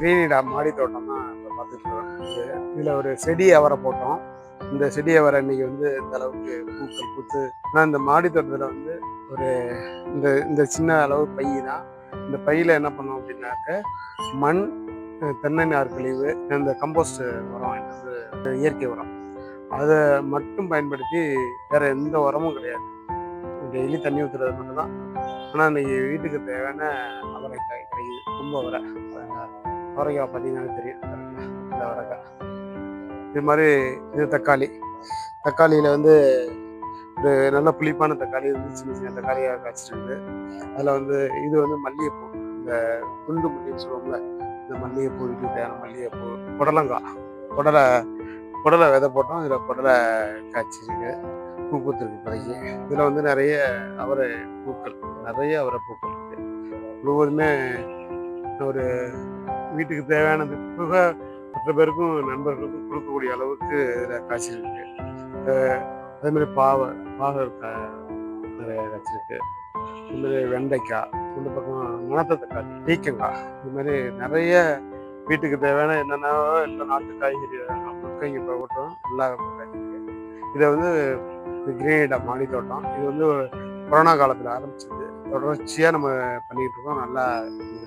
கிரீனிடா மாடி தோட்டம் தான் இப்போ பார்த்துட்டு இதில் ஒரு செடி அவரை போட்டோம். இந்த செடி அவரை இன்னைக்கு வந்து இந்த அளவுக்கு பூக்கள் பூத்து ஆனால் இந்த மாடி தோட்டத்தில் வந்து ஒரு இந்த இந்த சின்ன அளவு பை தான். இந்த பையில் என்ன பண்ணோம் அப்படின்னாக்க மண் தென்னை நார் கழிவு இந்த கம்போஸ்ட் உரம் என்னது இயற்கை உரம். அதை மட்டும் பயன்படுத்தி வேற எந்த உரமும் கிடையாது. டெய்லி தண்ணி ஊற்றுறது மட்டும்தான். ஆனால் இன்னைக்கு வீட்டுக்கு தேவையான அவரைக்காய் கிடைக்குது ரொம்ப அவரை அவரைக்காய் பார்த்தீங்கன்னா தெரியும். இந்த அவரைக்காய் இது மாதிரி இது தக்காளி. தக்காளியில் வந்து ஒரு நல்ல புளிப்பான தக்காளி வந்து சின்ன சின்ன தக்காளியாக காய்ச்சிட்டு அதில் வந்து இது வந்து மல்லிகைப்பூ. இந்த குண்டு மல்லின்னு சொல்லுவோம்ல இந்த மல்லிகைப்பூ வீட்டுக்கு தேவையான மல்லிகைப்பூ புடலங்காய். புடலை புடலை விதை போட்டோம் இதில் புடலை காய்ச்சிருக்கு. பூ பூத்துருக்கு இப்போதைக்கு. இதில் வந்து நிறைய அவரை பூக்கள். நிறைய அவரை பூக்கள் இருக்குது முழுவதுமே ஒரு வீட்டுக்கு தேவையானது. போக மற்ற பேருக்கும் நண்பர்களுக்கும் கொடுக்கக்கூடிய அளவுக்கு இதில் காய்ச்சிருக்கு அதே மாதிரி பாவை பாவை நிறைய காய்ச்சிருக்கு. இது மாதிரி வெண்டைக்காய் இந்த பக்கம் மணத்தக்காய் தக்காளி இந்த மாதிரி நிறைய வீட்டுக்கு தேவையான என்னென்னவோ எல்லா நாட்டு காய்கறி முருங்கைங்க இப்போ நல்லா எல்லா காய்கறி இதை வந்து கிரீனிடா மாடி தோட்டம் இது வந்து கொரோனா காலத்தில் ஆரம்பிச்சது. தொடர்ச்சியாக நம்ம பண்ணிக்கிட்டு இருக்கோம். நல்லா இருக்குது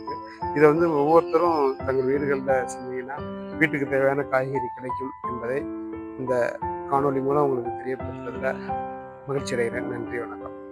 இதை வந்து ஒவ்வொருத்தரும் தங்கள் வீடுகளில் செஞ்சீங்கன்னா வீட்டுக்கு தேவையான காய்கறி கிடைக்கும் என்பதை இந்த காணொலி மூலம் உங்களுக்கு தெரியப்படுத்துறதுல மகிழ்ச்சி அடைகிறேன் நன்றி வணக்கம்.